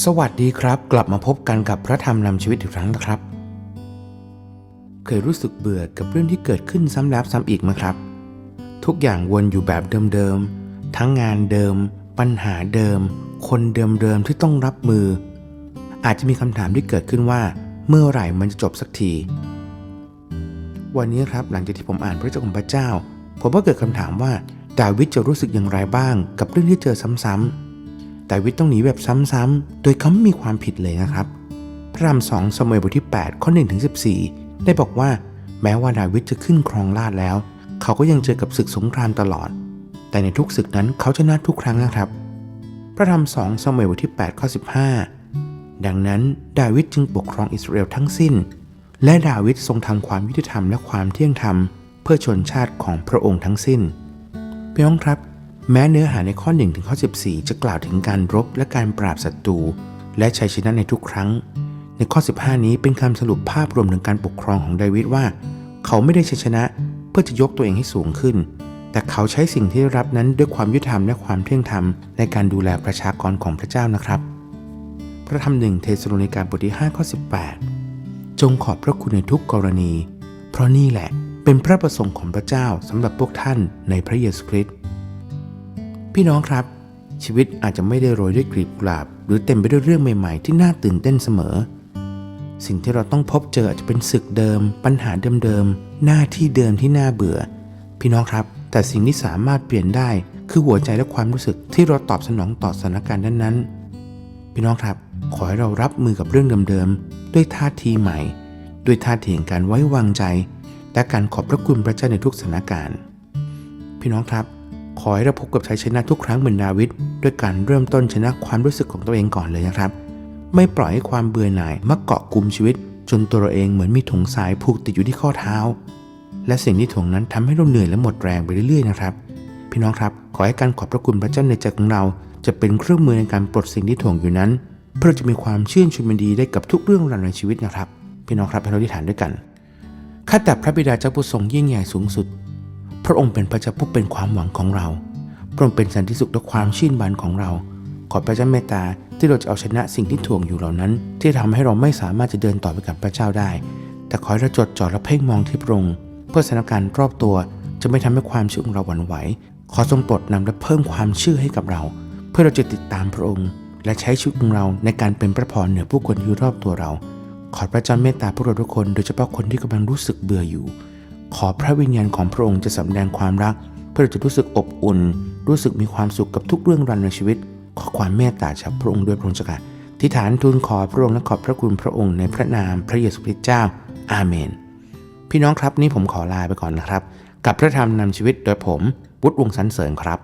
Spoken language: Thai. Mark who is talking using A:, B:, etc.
A: สวัสดีครับ กลับมาพบกันกับพระธรรมนำชีวิตอีกครั้งนะครับ เคยรู้สึกเบื่อกับเรื่องที่เกิดขึ้นซ้ำแล้วซ้ำอีกไหมครับ ทุกอย่างวนอยู่แบบเดิมๆ ทั้งงานเดิม ปัญหาเดิม คนเดิมๆที่ต้องรับมือ อาจจะมีคำถามที่เกิดขึ้นว่า เมื่อไหร่มันจะจบสักที วันนี้ครับหลังจากที่ผมอ่านพระเจ้าของพระเจ้า ผมก็เกิดคำถามว่าดาวิดจะรู้สึกอย่างไรบ้าง กับเรื่องที่เจอซ้ำๆ ดาวิดต้องหนีแบบซ้ำๆ โดยเขาไม่มีความผิดเลยนะครับ พระธรรมสองสมัยบทที่ 8 ข้อ1ถึง14 ได้บอกว่า แม้ว่าดาวิดจะขึ้นครองราชแล้ว เขาก็ยังเจอกับศึกสงครามตลอด แต่ในทุกศึกนั้นเขาชนะทุกครั้งนะครับ พระธรรมสองสมัยบทที่8ข้อ15 ดังนั้นดาวิดจึงปกครองอิสราเอลทั้งสิ้น และดาวิดทรงทำความยุติธรรมและความเที่ยงธรรม เพื่อชนชาติของพระองค์ทั้งสิ้นพี่น้องครับ แม้เนื้อหาในข้อ1ถึงข้อ 14 จะกล่าวถึงการรบและการปราบศัตรูและชัยชนะในทุกครั้ง ในข้อ 15 นี้เป็นคำสรุปภาพรวมถึงการปกครองของดาวิดว่า เขาไม่ได้ชัยชนะเพื่อจะยกตัวเองให้สูงขึ้น แต่เขาใช้สิ่งที่ได้รับนั้นด้วยความยุติธรรมและความเที่ยงธรรมในการดูแลประชากรของพระเจ้านะครับ พระธรรมหนึ่งเทสโลนิกาบทที่5ข้อ18 จงขอบพระคุณในทุกกรณี เพราะนี่แหละเป็นพระประสงค์ของพระเจ้าสำหรับพวกท่านในพระเยซูคริสต์ พี่น้องครับ ชีวิตอาจจะไม่ได้โรยด้วยกลีบกุหลาบ หรือเต็มไปด้วยเรื่องใหม่ๆ ที่น่าตื่นเต้นเสมอ สิ่งที่เราต้องพบเจออาจจะเป็นศึกเดิม ปัญหาเดิมๆหน้าที่เดิมที่น่าเบื่อ พี่น้องครับ แต่สิ่งที่สามารถเปลี่ยนได้ คือหัวใจและความรู้สึกที่เราตอบสนองต่อสถานการณ์นั้นๆ พี่น้องครับ ขอให้เรารับมือกับเรื่องเดิมๆด้วยท่าทีใหม่ ด้วยท่าทีแห่งการไว้วางใจ และการขอบพระคุณพระเจ้าในทุกสถานการณ์ พี่น้องครับ ขอให้เราพบกับชัยชนะทุกครั้งเหมือนดาวิดด้วยการเริ่มต้นชนะความรู้สึกของตัวเองก่อนเลยนะครับ ไม่ปล่อยให้ความเบื่อหน่ายมาเกาะกลุ่มชีวิต จนตัวเราเองเหมือนมีถุงสายผูกติดอยู่ที่ข้อเท้า และสิ่งที่ถ่วงนั้นทำให้เราเหนื่อยและหมดแรงไปเรื่อยๆนะครับ พี่น้องครับขอให้การขอบพระคุณพระเจ้าในใจของเรา จะเป็นเครื่องมือในการปลดสิ่งที่ถ่วงอยู่นั้น เพื่อจะมีความชื่นชมยินดีได้กับทุกเรื่องราวในชีวิตนะครับ พี่น้องครับให้เราอธิษฐานด้วยกันข้าแต่พระบิดาเจ้าผู้ทรงยิ่งใหญ่สูงสุด พระองค์เป็นพระเจ้าผู้เป็นความหวังของเรา พระองค์เป็นสันติสุขและความชื่นบานของเรา ขอพระเจ้าเมตตาที่เราจะเอาชนะสิ่งที่ถ่วงอยู่เหล่านั้น ที่ทำให้เราไม่สามารถจะเดินต่อไปกับพระเจ้าได้ แต่ขอให้เราจดจ่อและเพ่งมองที่พระองค์เพื่อสถานการณ์รอบตัวจะไม่ทำให้ความเชื่อของเราหวั่นไหว ขอทรงโปรดนำและเพิ่มความเชื่อให้กับเรา เพื่อเราจะติดตามพระองค์ และใช้ชีวิตของเราในการเป็นพระพรเหนือผู้คนที่อยู่รอบตัวเรา ขอพระเจ้าเมตตาพวกเราทุกคนโดยเฉพาะคนที่กำลังรู้สึกเบื่ออยู่ ขอพระวิญญาณของพระองค์จะสำแดงความรัก เพื่อจะรู้สึกอบอุ่น รู้สึกมีความสุขกับทุกเรื่องราวในชีวิต ขอความเมตตาจากพระองค์ด้วยพระองค์เจ้าค่ะทิฐานทูลขอพระองค์และขอบพระคุณพระองค์ในพระนามพระเยซูคริสต์เจ้า อาเมน พี่น้องครับนี่ผมขอลาไปก่อนนะครับ กับพระธรรมนำชีวิตโดยผมวุฒิวงศ์สันเสริญครับ